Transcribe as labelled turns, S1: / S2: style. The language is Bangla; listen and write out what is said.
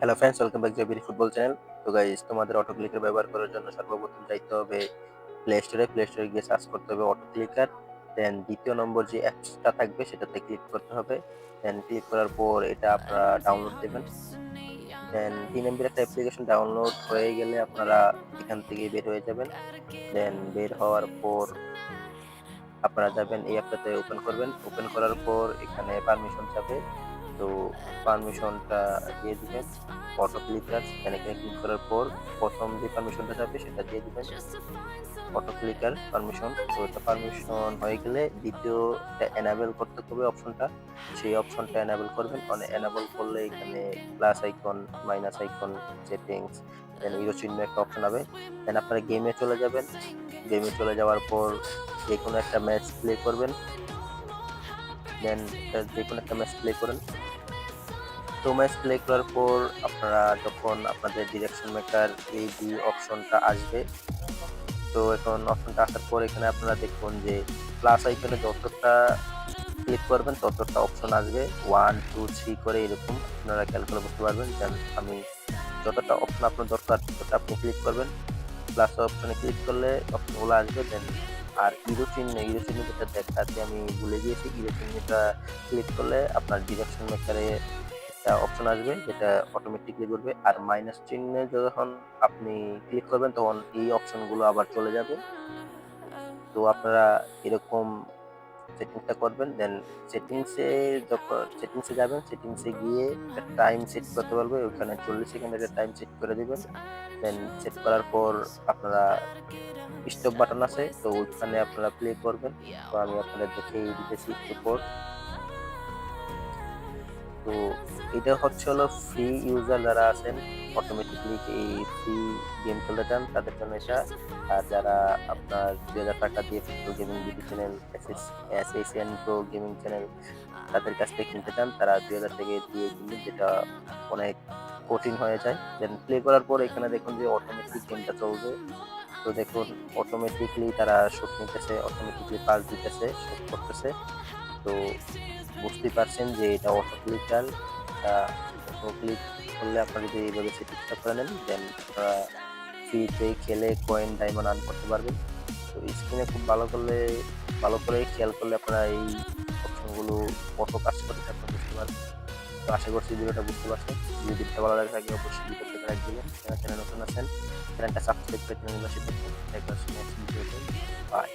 S1: Hello friends welcome back JBD football channel তো গাইস তোমাদের অটো ক্লিকার ব্যবহার করার জন্য সর্বপ্রথম যাইতে হবে প্লে স্টোরে প্লে স্টোরে গিয়ে সার্চ করতে হবে অটো ক্লিকার দেন দ্বিতীয় নম্বর যে অ্যাপসটা থাকবে সেটাতে ক্লিক করতে হবে। দেন ক্লিক করার পর এটা আপনারা ডাউনলোড দেবেন। দেন তিন এমবির একটা অ্যাপ্লিকেশন ডাউনলোড হয়ে গেলে আপনারা এখান থেকে বের হয়ে যাবেন। দেন বের হওয়ার পর আপনারা যাবেন এই অ্যাপটাতে ওপেন করবেন। ওপেন করার পর এখানে পারমিশন চাবে তো পারমিশনটা দিয়ে দিবেন অটো ক্লিকার এখানে ক্লিক করার পর প্রথম যে পারমিশনটা যাবে সেটা দিয়ে দিবেন। অটো ক্লিকার পারমিশন তো এটা পারমিশন হয়ে গেলে দ্বিতীয়টা এনাবেল করতে হবে অপশনটা সেই অপশনটা এনাবেল করবেন মানে এনাবেল করলে এখানে plus icon minus icon settings then arrow চিহ্ন একটা অপশন হবে। দেন আপনারা গেমে চলে যাবেন। গেমে চলে যাওয়ার পর যে কোনো একটা ম্যাচ প্লে করবেন। দেন যে কোনো একটা ম্যাচ প্লে করেন। তো ম্যাচ প্লে করার পর আপনারা যখন আপনাদের ডিরেকশন মেকার এই যে অপশনটা আসবে, তো এখন অপশনটা আসার পর এখানে আপনারা দেখুন যে প্লাস আইকনে যতটা ক্লিক করবেন, ততটা অপশন আসবে। ওয়ান টু থ্রি করে এরকম আপনারা ক্যালকুলেট করতে পারবেন যেন আমি যতটা অপশন আপনার দরকার, ততটা আপনি ক্লিক করবেন। প্লাস অপশনে ক্লিক করলে অপশনগুলো আসবে দেন আর ইরো চিহ্ন ইরো চিহ্ন যেটা দেখাতে আমি ভুলে গিয়েছি ইরো চিহ্নটা ক্লিক করলে আপনার ডিরেকশন মেকারে একটা অপশন আসবে যেটা অটোমেটিকলি করবে আর মাইনাস চিহ্নে যখন আপনি ক্লিক করবেন, তখন এই অপশনগুলো আবার চলে যাবে। তো আপনারা এরকম সেটিংসটা করবেন। দেন সেটিংসে যখন সেটিংসে যাবেন সেটিংসে গিয়ে টাইম সেট করতে পারবে। ওইখানে চল্লিশ একটা টাইম সেট করে দেবেন। দেন সেট করার পর আপনারা স্টপ বাটন আছে। তো ওইখানে আপনারা প্লে করবেন। তো আমি আপনাদের দেখেই দিতেছি পর তো এটা হচ্ছে হলো ফ্রি ইউজার যারা আছেন অটোমেটিকলি এই ফ্রি গেম খেলতে চান, তাদের জন্য এটা। আর যারা আপনার দুই হাজার টাকা দিয়ে football gaming BD channel SSN pro gaming channel তাদের কাছ থেকে কিনতে চান, তারা দুই হাজার থেকে দিয়ে কিনবেন যেটা অনেক কঠিন হয়ে যায়। দেন প্লে করার পর এখানে দেখুন যে অটোমেটিক গেমটা চলবে। তো দেখুন অটোমেটিকলি তারা শুট নিতেছে অটোমেটিকলি পাস দিতেছে শুট করতেছে। তো বুঝতেই পারছেন যে এটা অটো ক্লিকার এটা অটো ক্লিক করলে আপনারা যদি এইভাবে সেটিংসটা করে নেন দেন আপনারা ফ্রিতে খেলে কয়েন ডায়মন্ড আর্ন করতে পারবেন। তো স্ক্রিনে খুব ভালো করলে, ভালো করে খেয়াল করলে আপনারা এই অপশনগুলো কত কাজ করতে আপনারা বুঝতে পারবেন। তো আশা করছি ভিডিওটা বুঝতে পারছেন। যদি ভালো লাগে থাকে, অবশ্যই ভিডিওতে লাইক দিবেন। যারা চ্যানেল নতুন আছেন চ্যানেলটা সাবস্ক্রাইব করে চ্যানেল মেসেজ করবেন দেখা হচ্ছে নেক্সট ভিডিওতে বাই